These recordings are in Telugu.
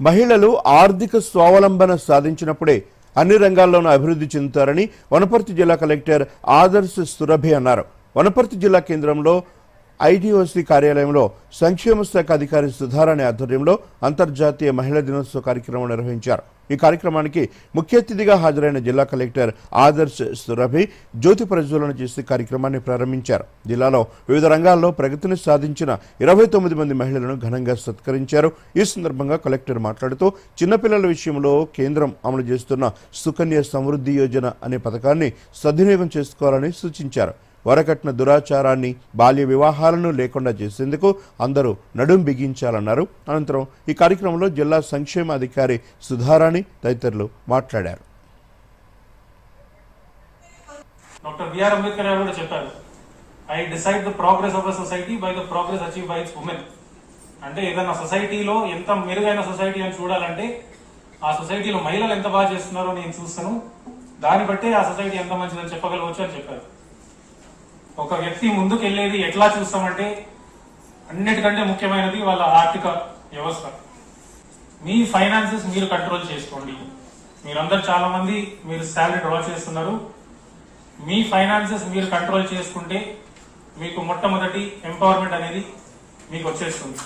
మహిళలు ఆర్థిక స్వావలంబన సాధించినప్పుడే అన్ని రంగాల్లోనూ అభివృద్ధి చెందుతారని వనపర్తి జిల్లా కలెక్టర్ ఆదర్శ్ సురభి అన్నారు. వనపర్తి జిల్లా కేంద్రంలో ఐటీఓసీ కార్యాలయంలో సంక్షేమ శాఖ అధికారి సుధారాణి ఆధ్వర్యంలో అంతర్జాతీయ మహిళా దినోత్సవ కార్యక్రమం నిర్వహించారు. ఈ కార్యక్రమానికి ముఖ్య అతిథిగా హాజరైన జిల్లా కలెక్టర్ ఆదర్శ్ సురభి జ్యోతి ప్రజ్వలన చేసి కార్యక్రమాన్ని ప్రారంభించారు. జిల్లాలో వివిధ రంగాల్లో ప్రగతిని సాధించిన ఇరవై తొమ్మిది మంది మహిళలను ఘనంగా సత్కరించారు. ఈ సందర్భంగా కలెక్టర్ మాట్లాడుతూ చిన్నపిల్లల విషయంలో కేంద్రం అమలు చేస్తున్న సుకన్య సమృద్ధి యోజన అనే పథకాన్ని సద్వినియోగం చేసుకోవాలని సూచించారు. వరకట్న దురాచారాన్ని బాల్య వివాహాలను లేకుండా చేసేందుకు అందరూ నడుం బిగించాలన్నారు. అనంతరం ఈ కార్యక్రమంలో జిల్లా సంక్షేమ అధికారి సుధారాణి తదితరులు మాట్లాడారు. డాక్టర్ బిఆర్ అంబేద్కర్ గారు కూడా చెప్పారు I decide the progress of society by the progress achieve by its women. అంటే ఏదైనా సొసైటీలో ఎంత మెరుగైన సొసైటీ అని చూడాలంటే ఆ సొసైటీలో మహిళలు ఎంత బాగా చేస్తున్నారో నేను చూస్తాను. దాన్ని బట్టే ఆ సొసైటీ ఎంత మంచిదని చెప్పగలవచ్చు అని చెప్పారు. ఒక వ్యక్తి ముందుకు వెళ్ళేది ఎట్లా చూస్తామంటే అన్నిటికంటే ముఖ్యమైనది వాళ్ళ ఆర్థిక వ్యవస్థ. మీ ఫైనాన్సెస్ మీరు కంట్రోల్ చేసుకోండి. మీరందరు చాలా మంది మీరు శాలరీ డ్రా చేస్తున్నారు. మీ ఫైనాన్సెస్ మీరు కంట్రోల్ చేసుకుంటే మీకు మొట్టమొదటి ఎంపవర్మెంట్ అనేది మీకు వచ్చేస్తుంది.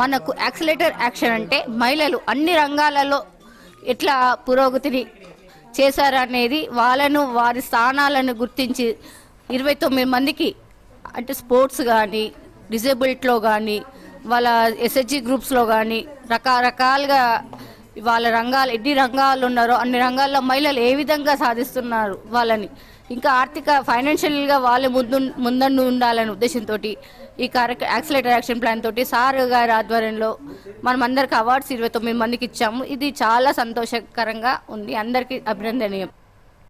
మనకు యాక్సిలేటర్ యాక్షన్ అంటే మహిళలు అన్ని రంగాలలో ఎట్లా పురోగతిని చేశారనేది వాళ్ళను వారి స్థానాలను గుర్తించి ఇరవై తొమ్మిది మందికి అంటే స్పోర్ట్స్ కానీ డిజేబిలిటీలో కానీ వాళ్ళ ఎస్హెచ్జి గ్రూప్స్లో కానీ రకరకాలుగా వాళ్ళ రంగాలు ఎన్ని రంగాలు ఉన్నారో అన్ని రంగాల్లో మహిళలు ఏ విధంగా సాధిస్తున్నారు వాళ్ళని. ఇంకా ఆర్థిక ఫైనాన్షియల్గా వాళ్ళు ముందు ముందండు ఉండాలనే ఉద్దేశంతో ఈ కార్యక్రమ యాక్సిలేటర్ యాక్షన్ ప్లాన్ తోటి సార్ గారి ఆధ్వర్యంలో మనం అందరికి అవార్డ్స్ ఇరవై తొమ్మిది మందికి ఇచ్చాము. ఇది చాలా సంతోషకరంగా ఉంది. అందరికీ అభినందనీయం.